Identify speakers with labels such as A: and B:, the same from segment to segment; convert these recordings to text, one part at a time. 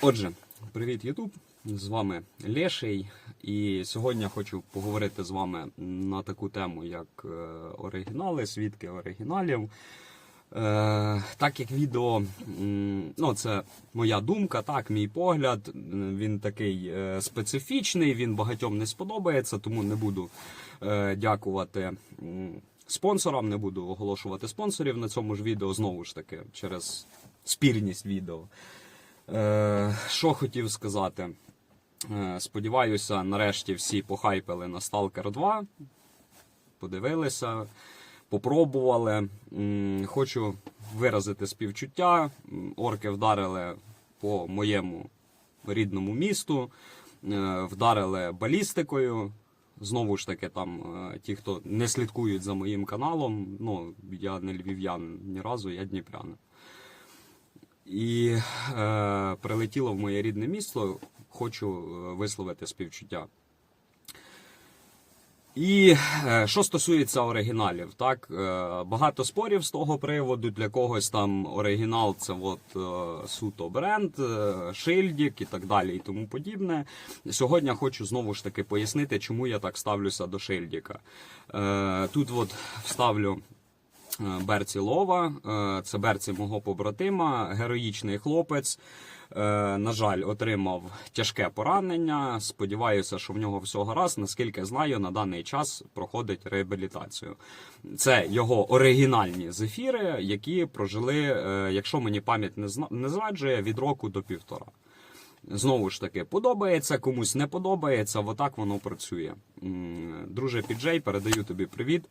A: Отже, привіт, Ютуб! З вами Леший. І сьогодні хочу поговорити з вами на таку тему, як е, оригінали, свідки оригіналів. Е, так як відео, ну це моя думка, так, мій погляд. Він такий е, специфічний, він багатьом не сподобається, тому не буду дякувати спонсорам, не буду оголошувати спонсорів на цьому ж відео знову ж таки через спірність відео. Е, що хотів сказати? Е, сподіваюся, нарешті всі похайпили на Stalker 2. Подивилися, попробували. Хочу виразити співчуття. Орки вдарили по моєму рідному місту, е, вдарили балістикою. Знову ж таки, там ті, хто не слідкують за моїм каналом, ну я не львів'ян ні разу, я дніпрянин. І е, прилетіло в моє рідне місто. Хочу е, висловити співчуття. І е, що стосується оригіналів, так е, багато спорів з того приводу. Для когось там оригінал це от суто бренд, шильдік і так далі, і тому подібне. Сьогодні хочу знову ж таки пояснити, чому я так ставлюся до шильдіка. Тут от вставлю Берці Лова, е, це Берці мого побратима, героїчний хлопець. Е, На жаль, отримав тяжке поранення. Сподіваюся, що в нього все гаразд. Наскільки знаю, на даний час проходить реабілітацію. Це його оригінальні зефіри, які прожили, е, якщо мені пам'ять не зраджує, від року до півтора. Знову ж таки, подобається, комусь не подобається, отак воно працює. Друже Піджей, передаю тобі привіт.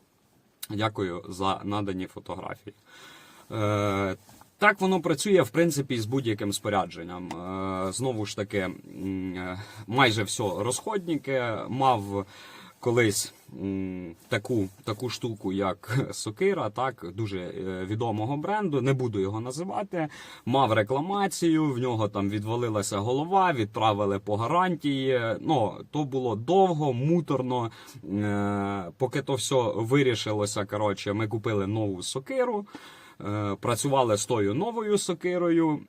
A: Дякую за надані фотографії. Е, так воно працює, в принципі, з будь-яким спорядженням. Е, знову ж таки, е, майже все розходники. Мав колись таку, таку штуку, як Сокира, так, дуже е, відомого бренду, не буду його називати. Мав рекламацію, в нього там відвалилася голова, відправили по гарантії. Ну, то було довго, муторно. Е, Поки то все вирішилося, коротше, ми купили нову сокиру. Е, працювали з тою новою сокирою.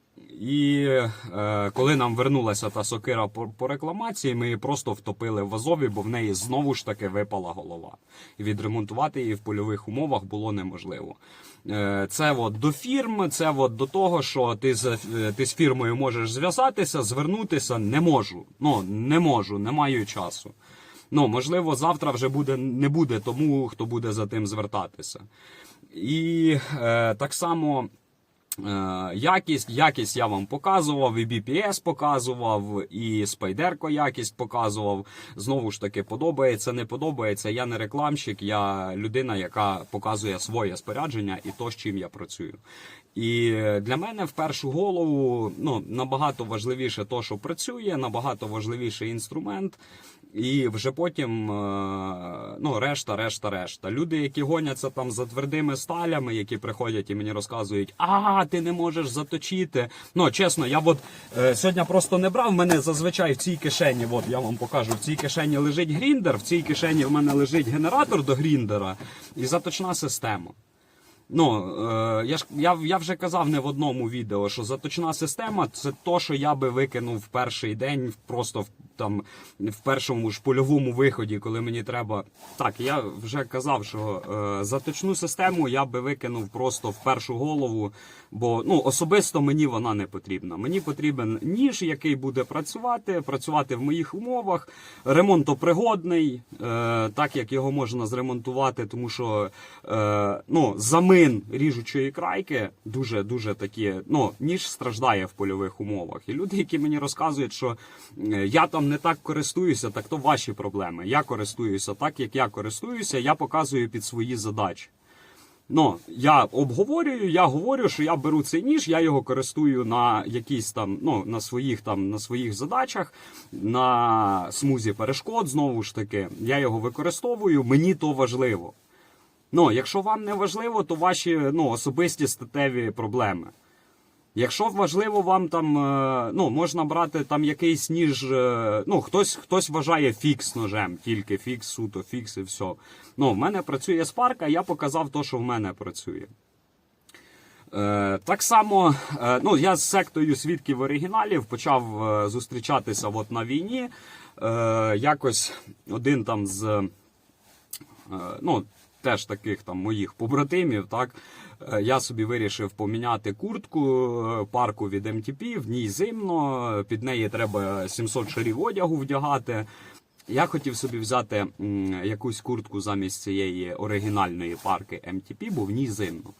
A: І е, коли нам вернулася та сокира по, по рекламації, ми її просто втопили в Азові, бо в неї знову ж таки випала голова. І відремонтувати її в польових умовах було неможливо. Е, це от до фірм, це от до того, що ти з, е, ти з фірмою можеш зв'язатися, звернутися. Не можу. Ну не можу, не маю часу. Ну, можливо, завтра вже буде не буде тому, хто буде за тим звертатися. І е, так само е, якість, якість я вам показував, і BPS показував, і спайдерко якість показував. Знову ж таки, подобається, не подобається. Я не рекламщик, я людина, яка показує своє спорядження і то, з чим я працюю. І для мене в першу голову ну, набагато важливіше то, що працює, набагато важливіше інструмент. І вже потім е, ну, решта, решта, решта. Люди, які гоняться там за твердими сталями, які приходять і мені розказують, а ти не можеш заточити. Ну, чесно, я от е, сьогодні просто не брав. Мене зазвичай в цій кишені, от я вам покажу, в цій кишені лежить гріндер, в цій кишені в мене лежить генератор до гріндера і заточна система. Ну, е, я ж я, я вже казав не в одному відео, що заточна система це то, що я би викинув в перший день, просто в там в першому ж польовому виході, коли мені треба. Так, я вже казав, що е, заточну систему я би викинув просто в першу голову, бо ну особисто мені вона не потрібна. Мені потрібен ніж, який буде працювати, працювати в моїх умовах, ремонтопригодний, е, так як його можна зремонтувати, тому що е, ну, замин ріжучої крайки дуже дуже такі. Ну, ніж страждає в польових умовах. І люди, які мені розказують, що е, я там не так користуюся, так то ваші проблеми. Я користуюся так, як я користуюся, я показую під свої задачі. Ну, я обговорюю, я говорю, що я беру цей ніж, я його користую на якісь там, ну, на своїх там, на своїх задачах, на смузі перешкод, знову ж таки, я його використовую, мені то важливо. Ну, якщо вам не важливо, то ваші ну, особисті статеві проблеми. Якщо важливо вам там, е, ну, можна брати там якийсь ніж, е, ну, хтось, хтось вважає фікс ножем, тільки фікс, суто, фікс і все. Ну, в мене працює спарка, я показав то, що в мене працює. Е, так само, ну я з сектою свідків оригіналів почав зустрічатися от на війні. Якось один там з ну, теж таких там моїх побратимів, так. Е, Я собі вирішив поміняти куртку е, парку від MTP, в ній зимно, під неї треба 700 шарів одягу вдягати. Я хотів собі взяти якусь куртку замість цієї оригінальної парки MTP, бо в ній зимно.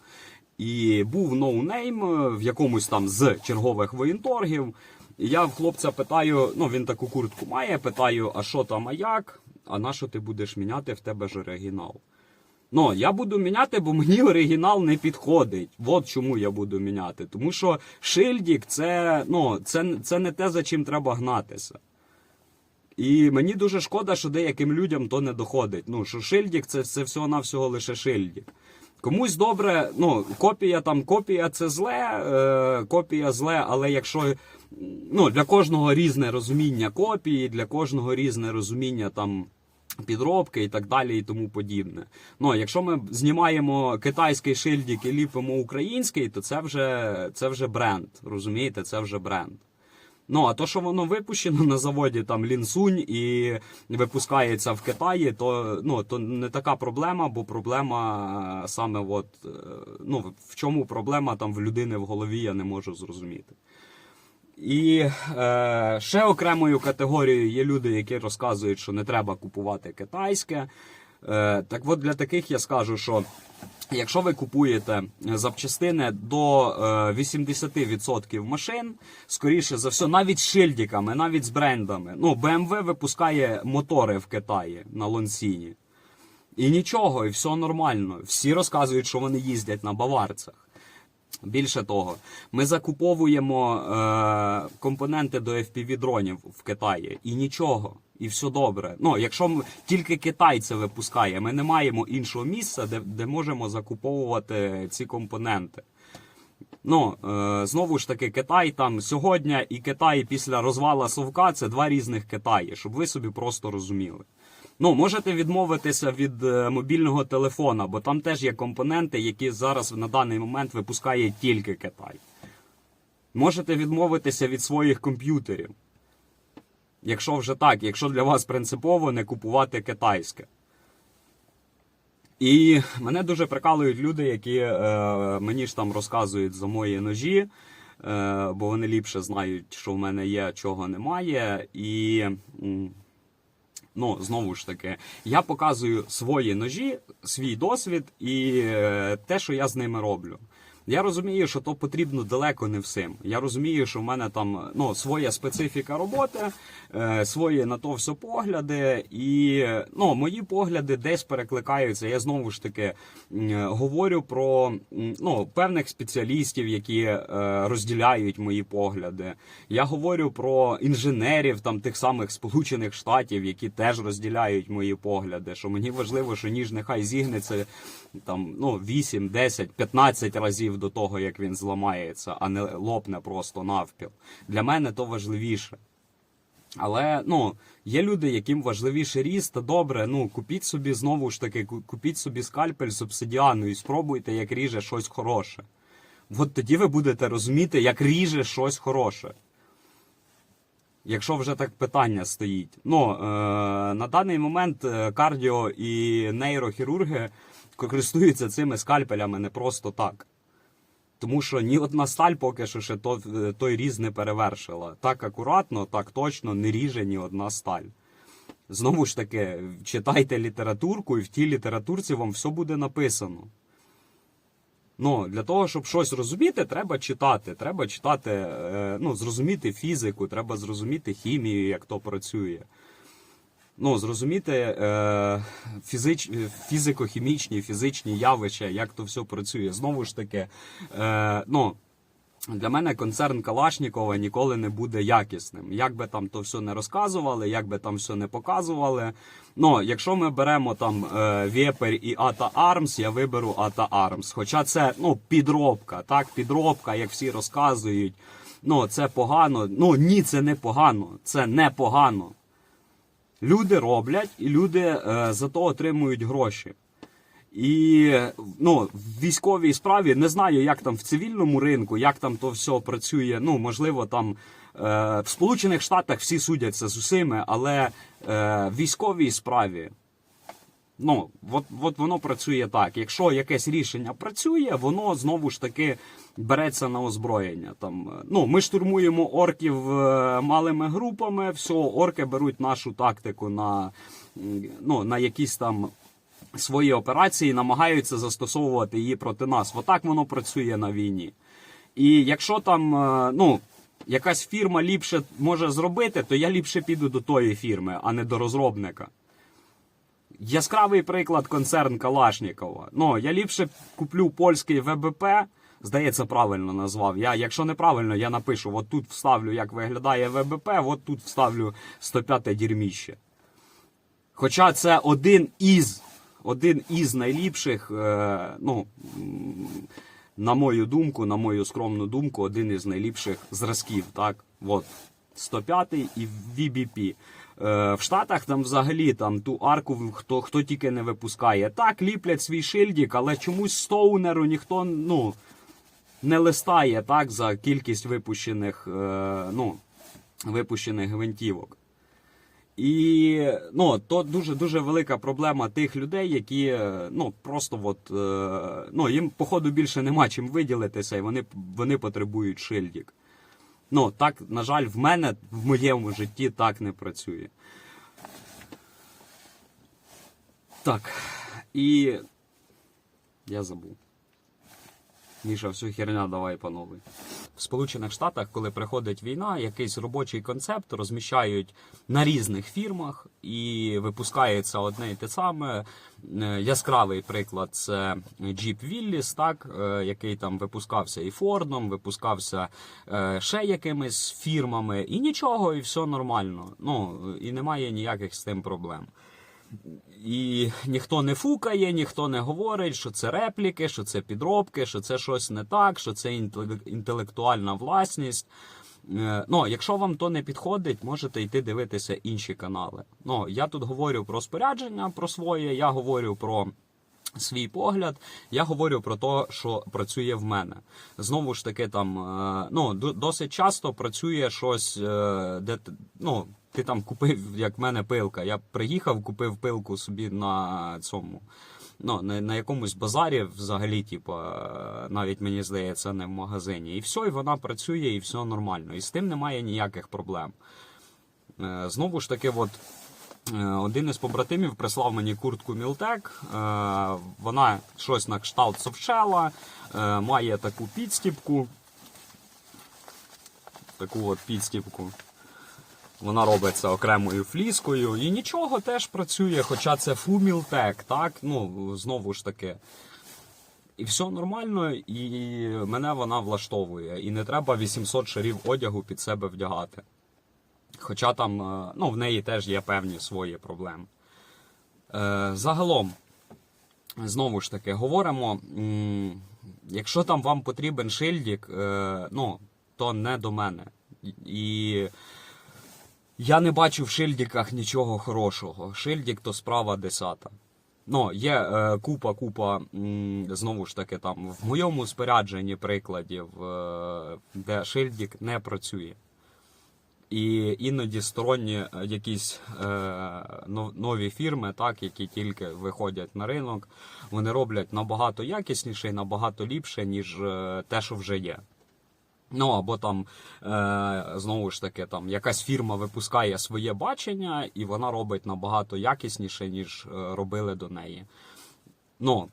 A: І був ноунейм е, в якомусь там з чергових воєнторгів. Я в хлопця питаю: ну він таку куртку має, питаю, а що там, а як? А на що ти будеш міняти в тебе ж оригінал? Ну, я буду міняти, бо мені оригінал не підходить. От чому я буду міняти. Тому що шильдік це, ну, це, це не те, за чим треба гнатися. І мені дуже шкода, що деяким людям то не доходить. Ну, що шильдік це, це всього-навсього лише шильдік. Комусь добре, ну, копія там, копія це зле, е, копія зле, але якщо ну, для кожного різне розуміння копії, для кожного різне розуміння там. Підробки і так далі, і тому подібне. Ну, якщо ми знімаємо китайський шильдик і ліпимо український, то це вже, це вже бренд. Розумієте, це вже бренд. Ну, а то, що воно випущено на заводі там Лінсунь і випускається в Китаї, то, ну, то не така проблема, бо проблема саме от, е, ну, в чому проблема там в людини в голові, я не можу зрозуміти. І е, ще окремою категорією є люди, які розказують, що не треба купувати китайське. Е, так от для таких я скажу, що якщо ви купуєте запчастини до е, 80% машин, скоріше за все, навіть з шильдиками, навіть з брендами. Ну, BMW випускає мотори в Китаї на Лонсіні. І нічого, і все нормально. Всі розказують, що вони їздять на баварцях. Більше того, ми закуповуємо е, компоненти до FPV-дронів в Китаї і нічого, і все добре. Ну, якщо м- тільки Китай це випускає, ми не маємо іншого місця, де, де можемо закуповувати ці компоненти. Ну, е, знову ж таки, Китай там сьогодні і Китай після розвала Совка це два різних Китаї, щоб ви собі просто розуміли. Ну, можете відмовитися від е, мобільного телефона, бо там теж є компоненти, які зараз на даний момент випускає тільки Китай. Можете відмовитися від своїх комп'ютерів. Якщо вже так, якщо для вас принципово не купувати китайське. І мене дуже прикалують люди, які е, мені ж там розказують за мої ножі, е, бо вони ліпше знають, що в мене є, чого немає. І ну, знову ж таки, я показую свої ножі, свій досвід і е, те, що я з ними роблю. Я розумію, що то потрібно далеко не всім. Я розумію, що в мене там ну, своя специфіка роботи, е, свої на то все погляди, і ну, мої погляди десь перекликаються. Я знову ж таки м, говорю про ну, певних спеціалістів, які е, розділяють мої погляди. Я говорю про інженерів там тих самих Сполучених Штатів, які теж розділяють мої погляди. Що мені важливо, що ніж нехай зігнеться там ну 8, 10, 15 разів до того, як він зламається, а не лопне просто навпіл. Для мене то важливіше. Але ну, є люди, яким важливіше ріст, та добре, ну купіть собі знову ж таки, купіть собі скальпель з обсидіану і спробуйте, як ріже щось хороше. От тоді ви будете розуміти, як ріже щось хороше. Якщо вже так питання стоїть. Ну, е, на даний момент е, кардіо і нейрохірурги користуються цими скальпелями не просто так. Тому що ні одна сталь поки що ще то, той різ не перевершила. Так акуратно, так точно не ріже ні одна сталь. Знову ж таки, читайте літературку, і в тій літературці вам все буде написано. Ну, для того, щоб щось розуміти, треба читати. Треба читати, е, ну, зрозуміти фізику, треба зрозуміти хімію, як то працює. Ну, зрозуміти е, фізич, фізико-хімічні, фізичні явища, як то все працює. Знову ж таки, е, ну, для мене концерн Калашнікова ніколи не буде якісним. Як би там то все не розказували, як би там все не показували. Ну, якщо ми беремо там е, Вєпер і Ата Армс, я виберу Ата Армс. Хоча це ну, підробка, так, підробка, як всі розказують. Ну, це погано. Ну ні, це не погано. Це не погано. Люди роблять, і люди е, за то отримують гроші. І ну, в військовій справі не знаю, як там в цивільному ринку, як там то все працює. Ну, можливо, там е, в Сполучених Штатах всі судяться з усіми, але е, в військовій справі Ну, от, от воно працює так. Якщо якесь рішення працює, воно знову ж таки береться на озброєння. Там, е, ну, ми штурмуємо орків е, малими групами, все, орки беруть нашу тактику на, ну, на якісь там свої операції, намагаються застосовувати її проти нас. Отак воно працює на війні. І якщо там, е, ну. Якась фірма ліпше може зробити, то я ліпше піду до тої фірми, а не до розробника. Яскравий приклад концерн Калашнікова. Ну, я ліпше куплю польський ВБП, здається, правильно назвав. Я, якщо неправильно, я напишу: от тут вставлю, як виглядає ВБП, от тут вставлю 105-те дірміще. Хоча це один із, один із найліпших, е, ну, на мою думку, на мою скромну думку, один із найліпших зразків. Так? От, 105 і VBP. Е, в Штатах там взагалі там ту арку хто, хто тільки не випускає. Так, ліплять свій шильдик, але чомусь стоунеру ніхто ну, не листає так, за кількість випущених, е, ну, випущених гвинтівок. І ну, то дуже дуже велика проблема тих людей, які е, ну просто от, ну, їм, походу, більше нема чим виділитися, і вони, вони потребують шильдик. Ну, так, на жаль, в мене в моєму житті так не працює. Так. І я забув. Міша, всю херня давай по новій. В Сполучених Штатах, коли приходить війна, якийсь робочий концепт розміщають на різних фірмах і випускається одне і те саме. Е, Яскравий приклад це Jeep Willys, так, е, який там випускався і Фордом, випускався е, ще якимись фірмами, і нічого, і все нормально. Ну, і немає ніяких з тим проблем. І ніхто не фукає, ніхто не говорить, що це репліки, що це підробки, що це щось не так, що це інтелектуальна власність. Е, Ну, якщо вам то не підходить, можете йти дивитися інші канали. Ну, я тут говорю про спорядження про своє, я говорю про. Свій погляд, я говорю про те, що працює в мене. Знову ж таки, там е, ну досить часто працює щось, е, де ну, ти там купив, як в мене пилка. Я приїхав, купив пилку собі на цьому. Ну, на, на якомусь базарі взагалі, типу, е, навіть мені здається, не в магазині. І все, і вона працює, і все нормально. І з тим немає ніяких проблем. Знову ж таки, от один із побратимів прислав мені куртку Мілтек. Е, Вона щось на кшталт совчела, е, має таку підстіпку. Таку от підстіпку. Вона робиться окремою фліскою. І нічого теж працює, хоча це фумілтек, так? Ну, знову ж таки. І все нормально, і мене вона влаштовує. І не треба 800 шарів одягу під себе вдягати. Хоча там е, ну, в неї теж є певні свої проблеми. Е, загалом, знову ж таки, говоримо, якщо там вам потрібен шильдик, е, ну, то не до мене. І я не бачу в шильдиках нічого хорошого. Шильдик то справа десята. Ну, є купа, купа, м, знову ж таки, там в моєму спорядженні прикладів, де шильдик не працює. І іноді сторонні е, якісь е, нові фірми, так, які тільки виходять на ринок, вони роблять набагато якісніше і набагато ліпше, ніж е, те, що вже є. Ну або там е, знову ж таки, там якась фірма випускає своє бачення, і вона робить набагато якісніше, ніж е, робили до неї. Ну,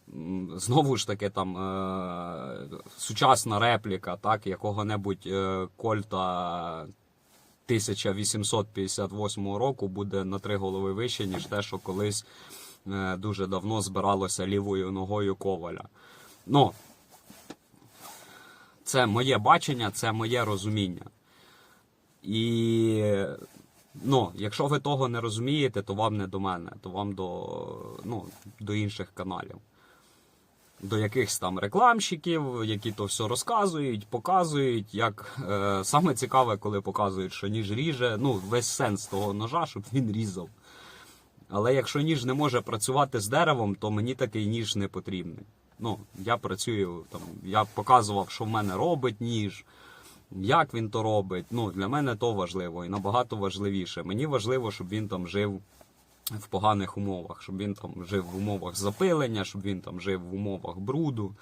A: знову ж таки, там е, сучасна репліка, так, якого-небудь е, Кольта 1858 року буде на три голови вище, ніж те, що колись е, дуже давно збиралося лівою ногою коваля. Ну, це моє бачення, це моє розуміння. І ну, якщо ви того не розумієте, то вам не до мене, то вам до, ну, до інших каналів. До якихось там рекламщиків, які то все розказують, показують. Як е, саме цікаве, коли показують, що ніж ріже. Ну, весь сенс того ножа, щоб він різав. Але якщо ніж не може працювати з деревом, то мені такий ніж не потрібний. Ну, я працюю там, я показував, що в мене робить ніж, як він то робить. Ну, для мене то важливо і набагато важливіше. Мені важливо, щоб він там жив в поганих умовах, щоб він там жив в умовах запилення, щоб він там жив в умовах бруду.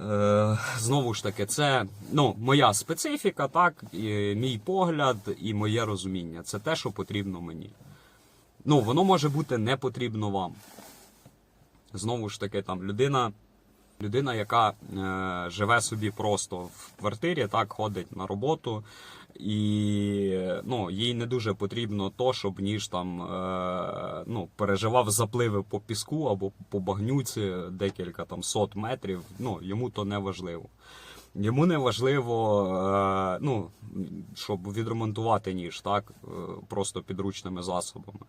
A: Е, знову ж таки, це ну, моя специфіка, так, і мій погляд і моє розуміння. Це те, що потрібно мені. Ну, воно може бути не потрібно вам. Знову ж таки, там людина, людина яка е, живе собі просто в квартирі, так, ходить на роботу, і ну, їй не дуже потрібно то, щоб ніж там е, ну, переживав запливи по піску або по багнюці декілька там сот метрів. Ну, йому то не важливо. Йому не важливо, е, ну, щоб відремонтувати ніж, так, е, просто підручними засобами.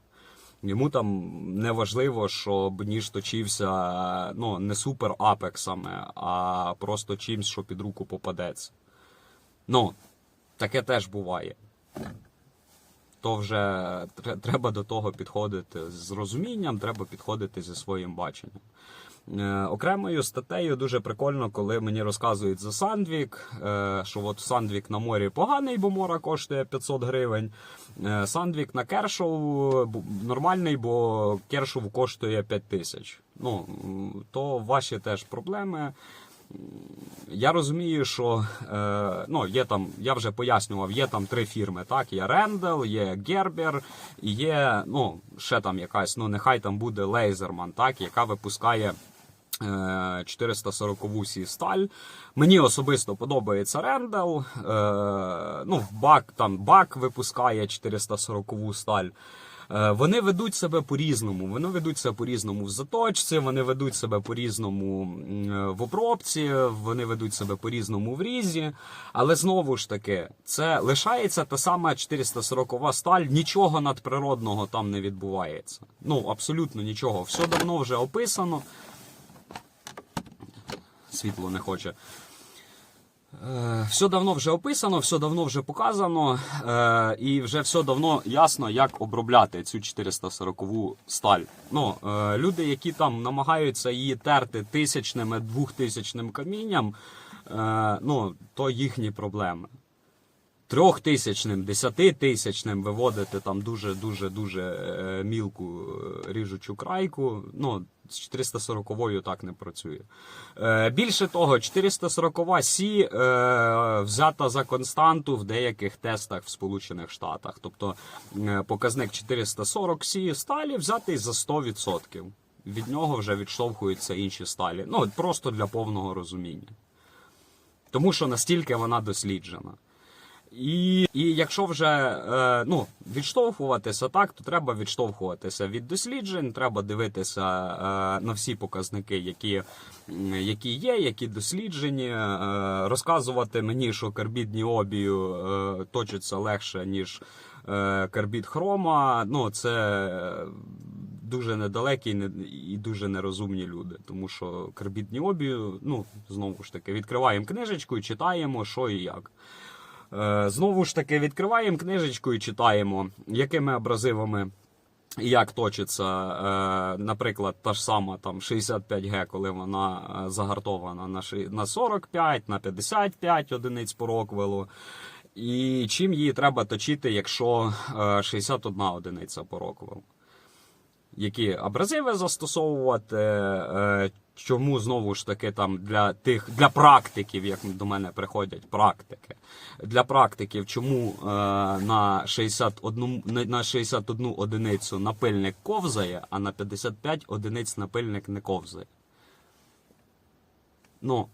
A: Йому там не важливо, щоб ніж точився ну, не супер апексами, а просто чимсь, що під руку попадеться. Ну, таке теж буває. То вже треба до того підходити з розумінням, треба підходити зі своїм баченням. Е, окремою статтею дуже прикольно, коли мені розказують за Сандвік, е, що от Сандвік на морі поганий, бо мора коштує 500 гривень. Е, Сандвік на Кершоу нормальний, бо Кершоу коштує 5 тисяч. Ну, то ваші теж проблеми. Я розумію, що е, ну, є там, я вже пояснював, є там три фірми. Так, є Рендел, є Гербер, є ну, ще там якась, ну нехай там буде Лейзерман, так, яка випускає е, 440 сі сталь. Мені особисто подобається Рендел. Е, ну, Бак там Бак випускає 440 сталь. Е, Вони ведуть себе по-різному. Вони ведуть себе по-різному в заточці, вони ведуть себе по-різному е, в обробці, вони ведуть себе по-різному в різі. Але знову ж таки, це лишається та сама 440 сталь, нічого надприродного там не відбувається. Ну, абсолютно нічого. Все давно вже описано. Світло не хоче. Е, Все давно вже описано, все давно вже показано, е, і вже все давно ясно, як обробляти цю 440 сталь. Ну, е, люди, які там намагаються її терти тисячним, двохтисячним камінням, ну, то їхні проблеми. Трьохтисячним, десятитисячним виводити там дуже дуже мілку ріжучу крайку. Ну, з 440-ю так не працює. Е, більше того, 440 Сі е, взята за константу в деяких тестах в Сполучених Штатах. Тобто е, показник 440 Сі сталі взятий за 100%. Від нього вже відштовхуються інші сталі. Ну, просто для повного розуміння. Тому що настільки вона досліджена. І, і якщо вже е, ну, відштовхуватися так, то треба відштовхуватися від досліджень, треба дивитися е, на всі показники, які, які є, які досліджені, е, розказувати мені, що карбід ніобію е, точиться легше, ніж е, карбід хрома. Ну, це дуже недалекі і дуже нерозумні люди. Тому що карбід ніобію, ну, знову ж таки, відкриваємо книжечку і читаємо, що і як. Е, Знову ж таки, відкриваємо книжечку і читаємо, якими абразивами і як точиться, е, наприклад, та ж сама там 65Г, коли вона е, загартована на 45, на 55 одиниць по роквелу. І чим її треба точити, якщо е, 61 одиниця по роквелу які абразиви застосовувати. Чому знову ж таки там для тих для практиків, як до мене приходять практики, для практиків, чому е, на 61 на- на 61 одиницю напильник ковзає, а на 55 одиниць напильник не ковзає? Ну,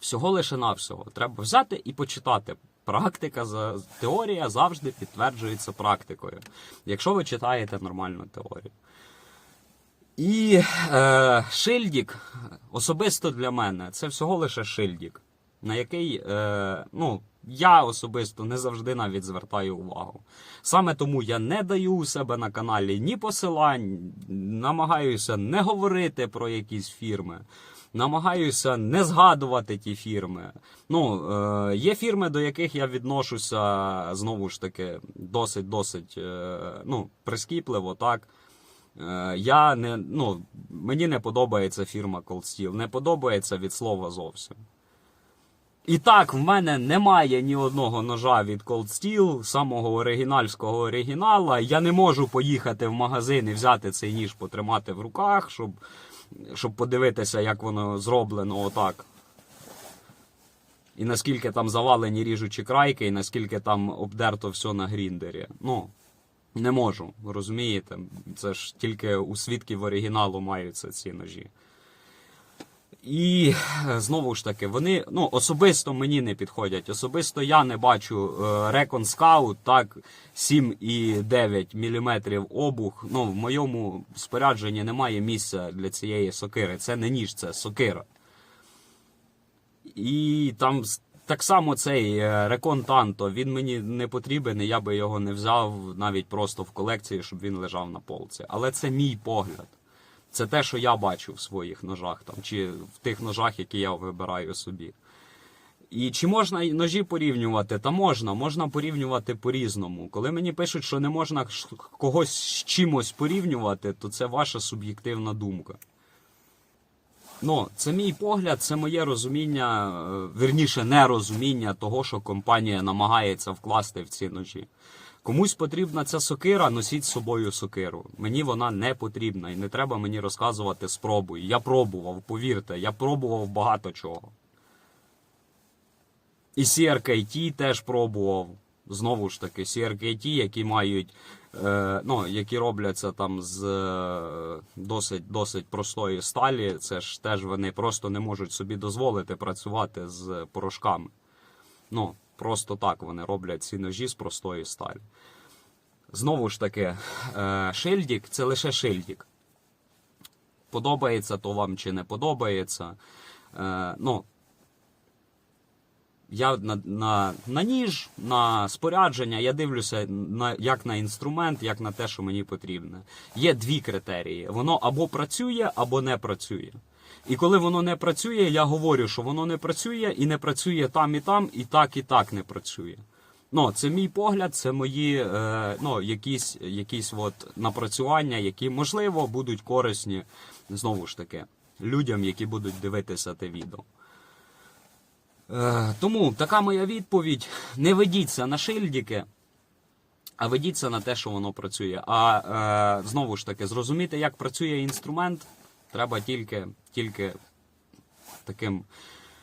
A: всього лише навсього. Треба взяти і почитати. Практика за теорія завжди підтверджується практикою, якщо ви читаєте нормальну теорію. І е, шильдік особисто для мене це всього лише шильдік, на який е, ну, я особисто не завжди навіть звертаю увагу. Саме тому я не даю у себе на каналі ні посилань, намагаюся не говорити про якісь фірми. намагаюся не згадувати ті фірми. Ну, е, є фірми, до яких я відношуся знову ж таки досить-досить е, ну, прискіпливо, так. Е, Я не, ну, мені не подобається фірма Cold Steel, не подобається від слова зовсім. І так, в мене немає ні одного ножа від Cold Steel, самого оригінальського оригінала. Я не можу поїхати в магазин і взяти цей ніж, потримати в руках, щоб, щоб подивитися, як воно зроблено отак. І наскільки там завалені ріжучі крайки, і наскільки там обдерто все на гріндері. Ну, не можу, розумієте? Це ж тільки у свідків оригіналу маються ці ножі. І е, знову ж таки, вони ну, особисто мені не підходять. Особисто я не бачу е, Recon Scout, так 7,9 мм обух. Ну, в моєму спорядженні немає місця для цієї сокири. Це не ніж, це сокира. І там так само цей е, Recon він мені не потрібен, і я би його не взяв навіть просто в колекції, щоб він лежав на полці. Але це мій погляд. Це те, що я бачу в своїх ножах там, чи в тих ножах, які я вибираю собі. І чи можна ножі порівнювати? Та можна, можна порівнювати по-різному. Коли мені пишуть, що не можна когось з чимось порівнювати, то це ваша суб'єктивна думка. Ну, це мій погляд, це моє розуміння, е, вірніше, нерозуміння того, що компанія намагається вкласти в ці ножі. Комусь потрібна ця сокира, носіть з собою сокиру. Мені вона не потрібна і не треба мені розказувати спробуй. Я пробував, повірте, я пробував багато чого. І CRKT теж пробував. Знову ж таки, CRKT, які мають, ну, які робляться там з е, досить, досить простої сталі. Це ж теж вони просто не можуть собі дозволити працювати з порошками. Ну, просто так вони роблять ці ножі з простої сталі. Знову ж таки, е, шильдік це лише шильдік. Подобається то вам чи не подобається. Е, ну, я на, на, на ніж, на спорядження, я дивлюся на, як на інструмент, як на те, що мені потрібне. Є дві критерії: воно або працює, або не працює. І коли воно не працює, я говорю, що воно не працює, і не працює там і там, і так, і так не працює. Ну, це мій погляд, це мої е, ну, якісь, якісь от напрацювання, які, можливо, будуть корисні знову ж таки людям, які будуть дивитися те відео. Е, тому така моя відповідь: не ведіться на шильдики, а ведіться на те, що воно працює. А е, знову ж таки, зрозуміти, як працює інструмент, треба тільки, тільки таким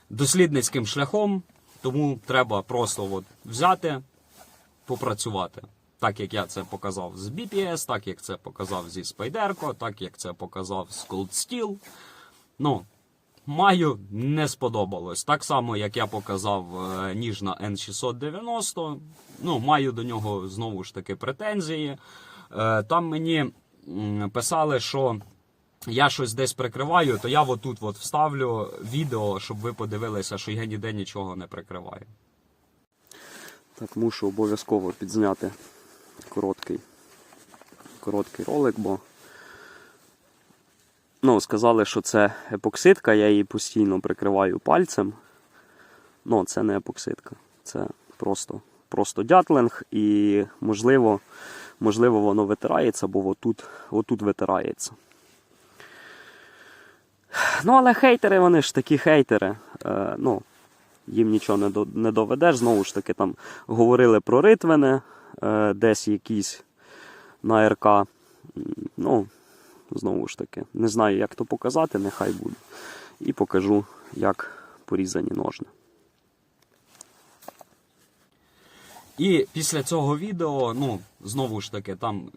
A: дослідницьким шляхом. Тому треба просто от взяти, попрацювати. Так як я це показав з BPS, так як це показав зі Spyderco, так як це показав з Cold Steel. Ну, маю не сподобалось. Так само, як я показав е, ніж на N690. Ну, маю до нього знову ж таки претензії. Е, Там мені писали, що я щось десь прикриваю, то я отут от вставлю відео, щоб ви подивилися, що я ніде нічого не прикриваю.
B: Так, мушу обов'язково підзняти короткий, короткий ролик, бо ну, сказали, що це епоксидка, я її постійно прикриваю пальцем. Ну, це не епоксидка, це просто, просто дятлинг і можливо, можливо воно витирається, бо отут, отут витирається. Ну, але хейтери, вони ж такі хейтери. Е, ну, їм нічого не, до, не доведеш. Знову ж таки, там говорили про ритвини, е, десь якісь на РК. Ну, знову ж таки, не знаю, як то показати, нехай буде. І покажу, як порізані ножни.
A: І після цього відео, ну, знову ж таки, там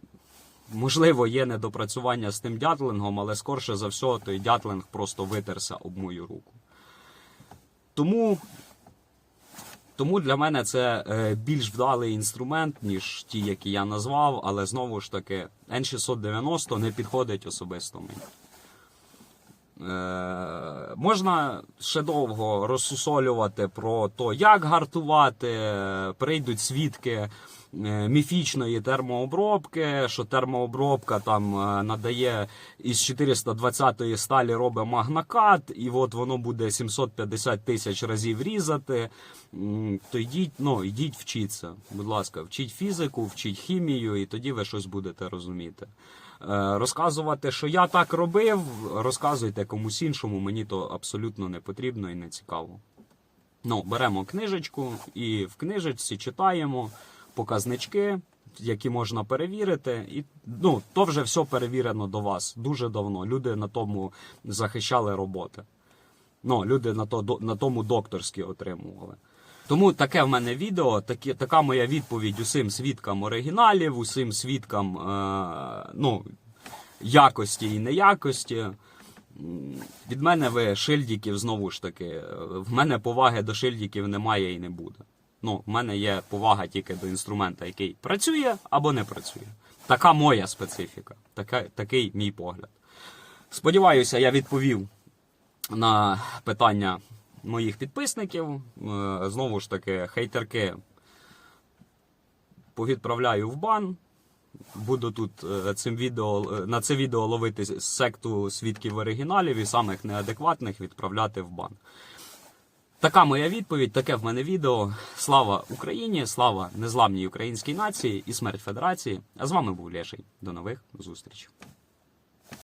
A: можливо є недопрацювання з тим дятлингом, але скорше за все, той дятлинг просто витерся об мою руку. Тому, тому для мене це е, більш вдалий інструмент, ніж ті, які я назвав, але знову ж таки, N690 не підходить особисто мені. Е, можна ще довго розсусолювати про те, як гартувати. Прийдуть свідки е, міфічної термообробки, що термообробка там е, надає із 420-ї сталі робить магнакат, і от воно буде 750 тисяч разів різати. То йдіть, ну, йдіть вчіться. Будь ласка, вчіть фізику, вчіть хімію, і тоді ви щось будете розуміти. Е, Розказувати, що я так робив, розказуйте комусь іншому, мені то абсолютно не потрібно і не цікаво. Ну, беремо книжечку і в книжечці читаємо показнички, які можна перевірити. І ну, то вже все перевірено до вас дуже давно. Люди на тому захищали роботи. Ну, люди на, то, на тому докторські отримували. Тому таке в мене відео, такі, така моя відповідь усім свідкам оригіналів, усім свідкам е, ну, якості і неякості. Від мене ви шильдиків знову ж таки. е, В мене поваги до шильдиків немає і не буде. Ну, в мене є повага тільки до інструмента, який працює або не працює. Така моя специфіка, така, такий мій погляд. Сподіваюся, я відповів на питання моїх підписників. Е, Знову ж таки, хейтерки повідправляю в бан. Буду тут е, цим відео, е, на це відео ловити секту свідків оригіналів і самих неадекватних відправляти в бан. Така моя відповідь, таке в мене відео. Слава Україні, слава незламній українській нації і смерть Федерації. А з вами був Леший. До нових зустрічей.